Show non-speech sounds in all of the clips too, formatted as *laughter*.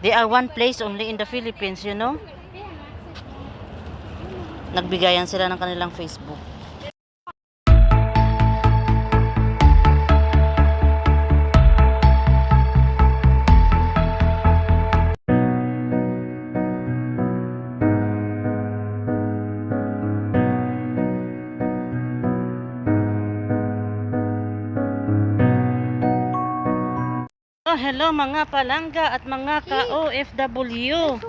They are one place only in the Philippines, you know? Nagbigayan sila ng kanilang Facebook. Oh, hello mga palangga at mga ka-OFW.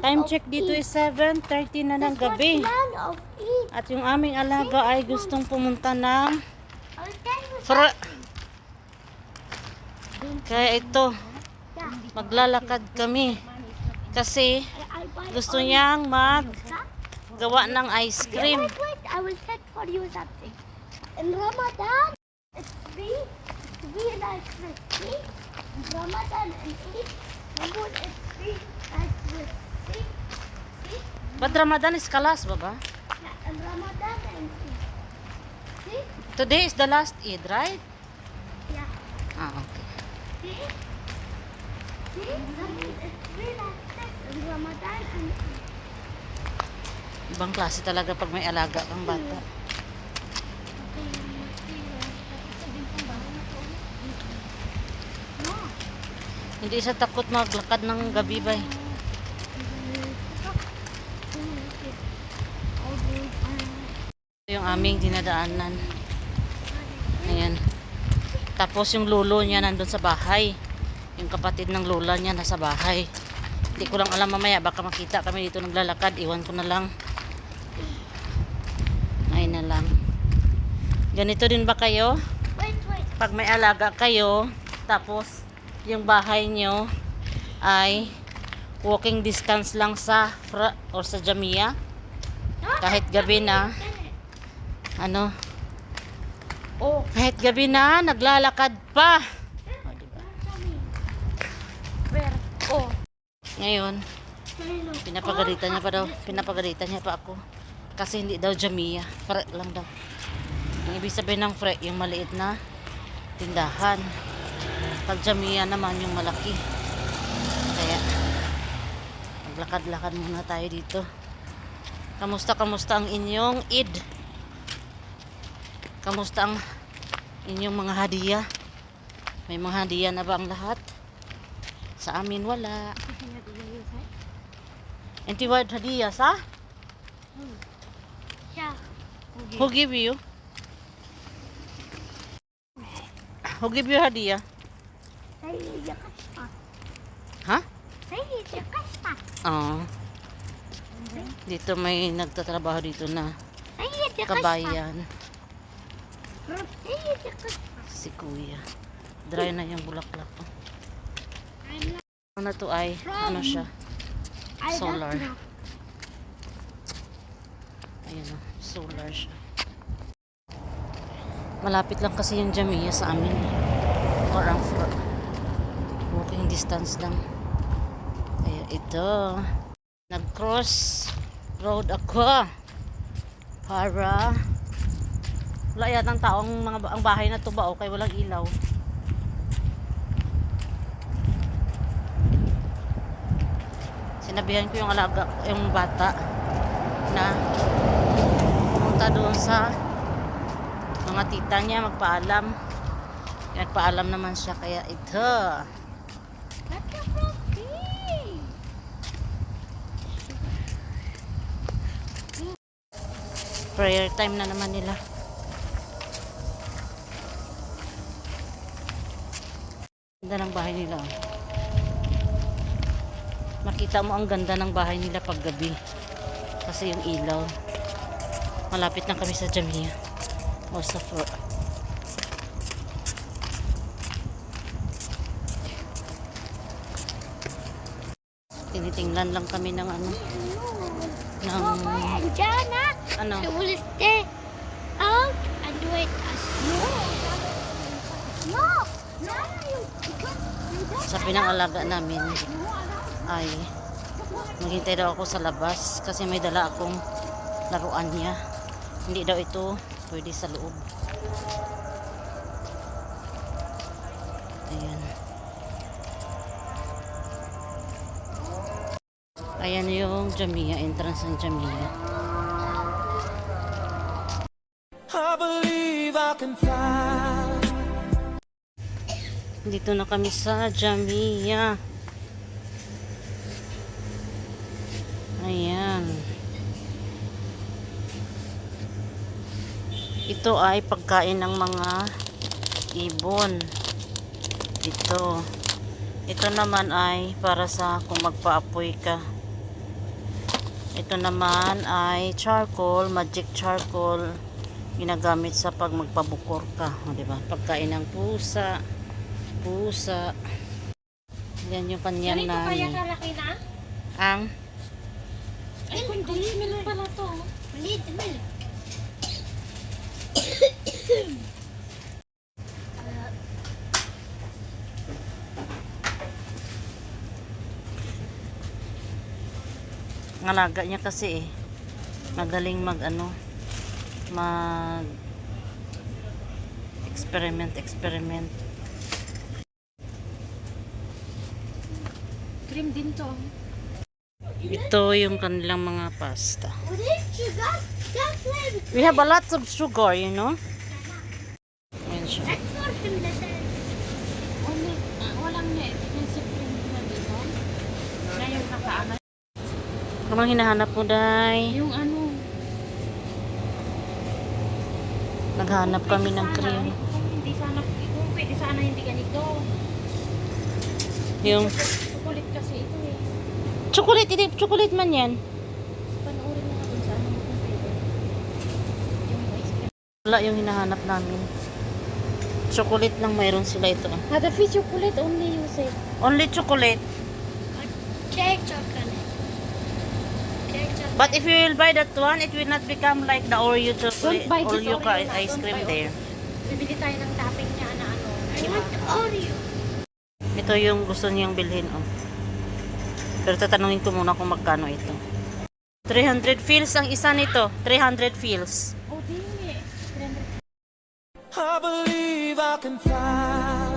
Time check dito eat. is 7.30 na ng gabi. eat. At yung aming alaga ay gustong pumunta ng Fra. Kaya ito, maglalakad kami. Kasi gusto niyang mag gawa ng ice cream. I will set for you something. In Ramadan, it's free to be like. See? In Ramadan and Eid, Ramadan it's free like this. See? See? But Ramadan is kalas, baba? Yeah, in Ramadan and Eid. See? Today is the last Eid, right? Yeah. Ah, okay. See? See? Ramadan it's free like this Ramadan and Eid. Ibang klase talaga pag may alaga kang bata. Hindi siya takot maglakad ng gabi ba? eh. Ito yung aming dinadaanan. Ayan. Tapos yung lulo niya nandun sa bahay. Yung kapatid ng lola niya nasa bahay. Hindi ko lang alam mamaya. Baka makita kami dito naglalakad. Iwan ko na lang. Ay na lang. Ganito din ba kayo? Pag may alaga kayo, tapos yung bahay nyo ay walking distance lang sa fra or sa Jamia. Kahit gabi na, ano, Oh. kahit gabi na, naglalakad pa. O, diba? Where? Oh. Ngayon, pinapagalitan niya pa daw, pinapagalitan niya pa ako. Kasi hindi daw Jamia, fre lang daw. Ang ibig sabihin ng fre, yung maliit na tindahan. Pag Jamia naman yung malaki. Kaya, maglakad-lakad muna tayo dito. Kamusta, kamusta ang inyong Eid? Kamusta ang inyong mga hadiah? May mga hadiah na ba ang lahat? Sa amin wala. Enti word hadiah sa? Yeah. Who give you? Who give you hadiah? Sayyid Kashfa. Ha? Sayyid Kashfa. Oo. Dito may nagtatrabaho dito na Sayyid Kashfa. kabayan. Sayyid Kashfa. Si kuya. Dry na yung bulaklak. oh. Ano to ay, ano siya? I don't Solar. know. Ayan o, solar siya. Malapit lang kasi yung Jamia sa amin. Or ang fro- walking distance lang. Kaya ito, nag-cross road ako para wala yatang taong mga ang bahay na to ba o kay walang ilaw. Sinabihan ko yung alaga, yung bata na pumunta doon sa mga tita niya magpaalam nagpaalam naman siya kaya ito. Prayer time na naman nila. Ganda ng bahay nila oh. makita mo ang ganda ng bahay nila pag gabi kasi yung ilaw malapit na kami sa Jamia. O sa tinitingnan lang kami ng ano ng Jana, ano she will stay out and wait. No. No. Jana, you, you can't. You don't sabi ng alaga namin ay maghintay daw ako sa labas kasi may dala akong laruan niya hindi daw ito pwede sa loob Ayan yung Jamia, entrance ng Jamia. I believe I can fly. Dito na kami sa Jamia. Ayan. Ito ay pagkain ng mga ibon. Ito. Ito naman ay para sa kung magpaapoy ka. Ito naman ay charcoal, magic charcoal. Ginagamit sa pag magpabukor ka. O, diba? Pagkain ng pusa. Pusa. Yan yung kanyang Ganito kaya kalaki na? Ang Ay, condensed milk pala to. Maliit na milk. *coughs* ang alaga niya kasi eh. Magaling mag ano mag experiment experiment. Cream din to. Ito yung kanilang mga pasta. We have a lot of sugar, you know. Ayan siya. That's for him to say. Only, ah, walang net. Yung cream na dito. Na yung nakaangat. Kamang hinahanap mo, Day. Yung ano. Naghanap kami ng cream. Hindi sana, kung pwede sana hindi ganito. Yung Chocolate kasi ito eh. chocolate, hindi chocolate man yan. Panoorin mo kung saan mo kung pwede. Yung ice cream. Wala yung hinahanap namin. Chocolate lang mayroon sila ito. Hadafi chocolate only you say. Only chocolate. Cake chocolate. Cake chocolate. But if you will buy that one, it will not become like the Oreo chocolate, Oreo Oreo ka- ice cream buy there. Bibili tayo ng topping niya na ano. I Diba? want Oreo. Ito yung gusto niyang bilhin, oh. Pero tatanungin ko muna kung magkano ito. 300 feels ang isa nito. 300 feels. Oh, di. I believe I can fly.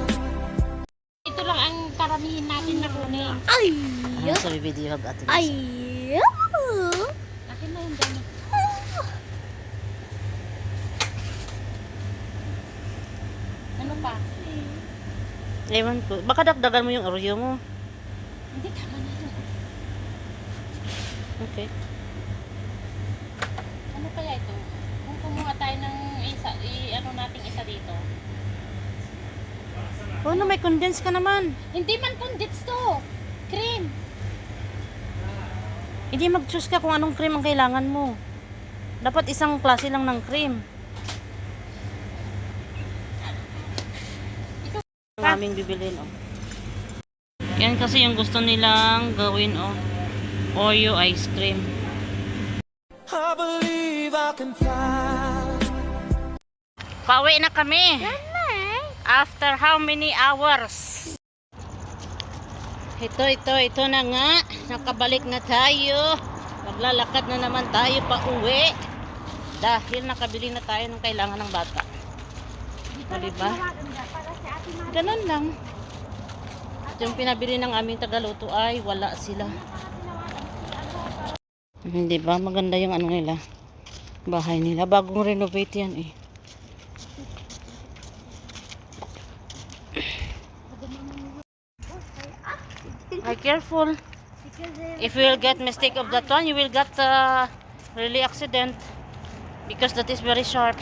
Ito lang ang karamihin natin na kunin. Ay. Ano sa video hag atin? Ay. Akin na yung dami. Ano pa? Ewan ko. Baka dagdagan mo yung Oreo mo. Hindi, tama na yun. Okay. Ano kaya ito? Kung kumuha tayo ng isa, i, ano nating isa dito. Oh, no, may condense ka naman. Hindi man condensed to. Hindi mag-choose ka kung anong cream ang kailangan mo. Dapat isang klase lang ng cream. Ang aming bibilin, oh. Yan kasi yung gusto nilang gawin, oh. Oreo ice cream. I believe I can fly. Pauwi na kami. After how many hours? Ito, ito, ito na nga. Nakabalik na tayo. Maglalakad na naman tayo pa uwi. Dahil nakabili na tayo ng kailangan ng bata. O, diba? Ganun lang. Yung pinabili ng aming tagaluto ay wala sila. Hindi ba? Maganda yung ano nila. Bahay nila. Bagong renovate yan eh. Careful. If you will get mistake of that one, you will get uh, really accident because that is very sharp.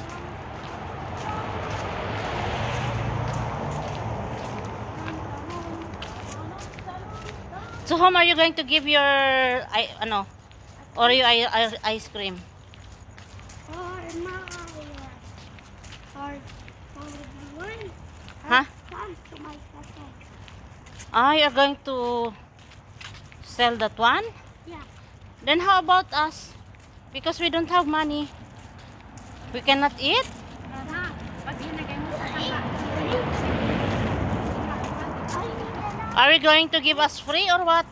So whom are you going to give your I ano Oreo i- i- ice cream? Or. Or. Or. Huh? One to my second. Ah, you're going to sell that one? Yeah. Then how about us? Because we don't have money. We cannot eat? Are we going to give us free or what?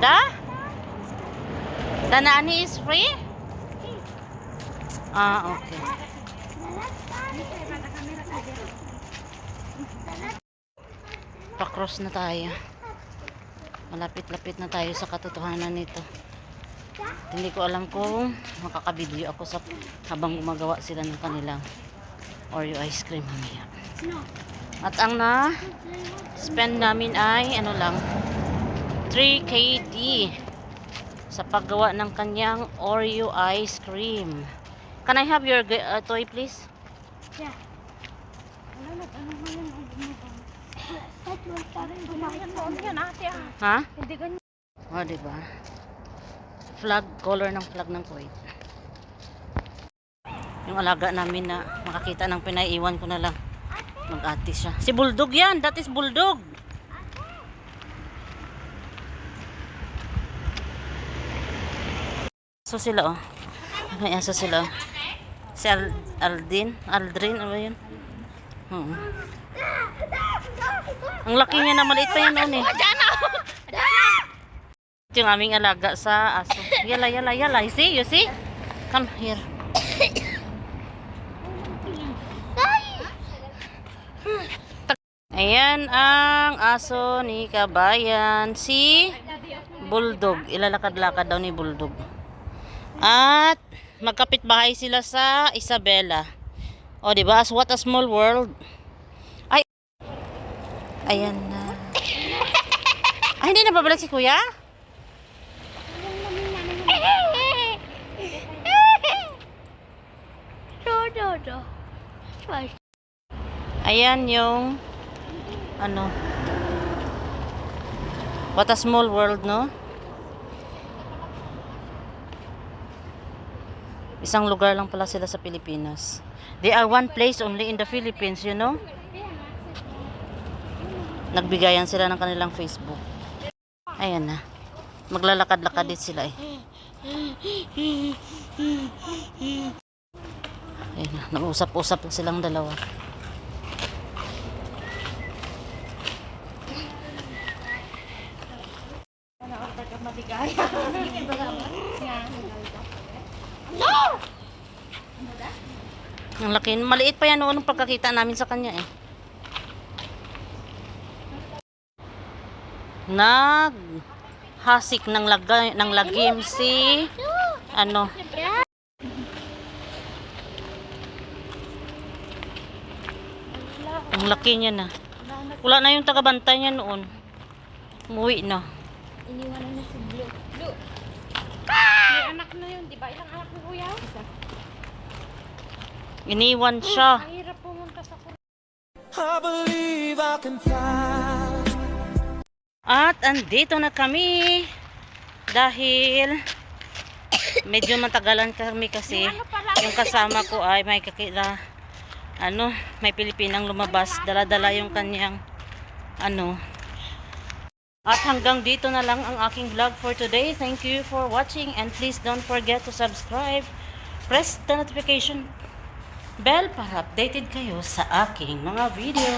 Da? The nani is free? Ah, okay. The left one is Pa-cross na tayo. Malapit-lapit na tayo sa katotohanan nito. Hindi ko alam kung makakabideo ako sa habang gumagawa sila ng kanilang Oreo ice cream mamaya. At ang na spend namin ay ano lang 3 KD sa paggawa ng kanyang Oreo ice cream. Can I have your uh, toy please? Yeah. Ano na, ano mo yung ano mo ba? That was starting to Yan mo, ano yan ate ah. Ha? Hindi ganyan. O, di ba? Flag, color ng flag ng Kuwait. Yung alaga namin na makakita ng pinaiiwan ko na lang. Mag-ate siya. Si Bulldog yan. That is Bulldog. So sila oh. May aso sila. oh. Si Al Aldin. Aldrin. Ano ba yun? Oo. Ang laki niya na maliit pa yan noon eh. Ito yung aming alaga sa aso. Yala, yala, yala. You see? You see? Come here. Ayan ang aso ni Kabayan. Si Bulldog. Ilalakad-lakad daw ni Bulldog. At magkapit bahay sila sa Isabela. O, di ba? As what a small world. Ay. Ayan na. Ay, hindi na babalik si Kuya? Ayan yung ano What a small world, no? Isang lugar lang pala sila sa Pilipinas. They are one place only in the Philippines, you know? Nagbigayan sila ng kanilang Facebook. Ayan na. Maglalakad-lakad din sila eh. Ayan na. Nag-usap-usap silang dalawa. Ang laki. Maliit pa yan noon nung pagkakita namin sa kanya eh. Nag hasik ng lagay ng lagim si ano ang laki niya na wala na yung tagabantay niya noon umuwi na Iniwanan na si Blue. Blue! May anak na yun, di ba? Ilang anak ni Kuya? Isa. iniwan siya Ang hirap pumunta sa. I believe I can fly. At andito na kami dahil medyo matagalan kami kasi yung kasama ko ay may kakila ano, may Pilipinang lumabas, dala-dala yung kanyang ano. At hanggang dito na lang ang aking vlog for today. Thank you for watching and please don't forget to subscribe. Press the notification bell para updated kayo sa aking mga video.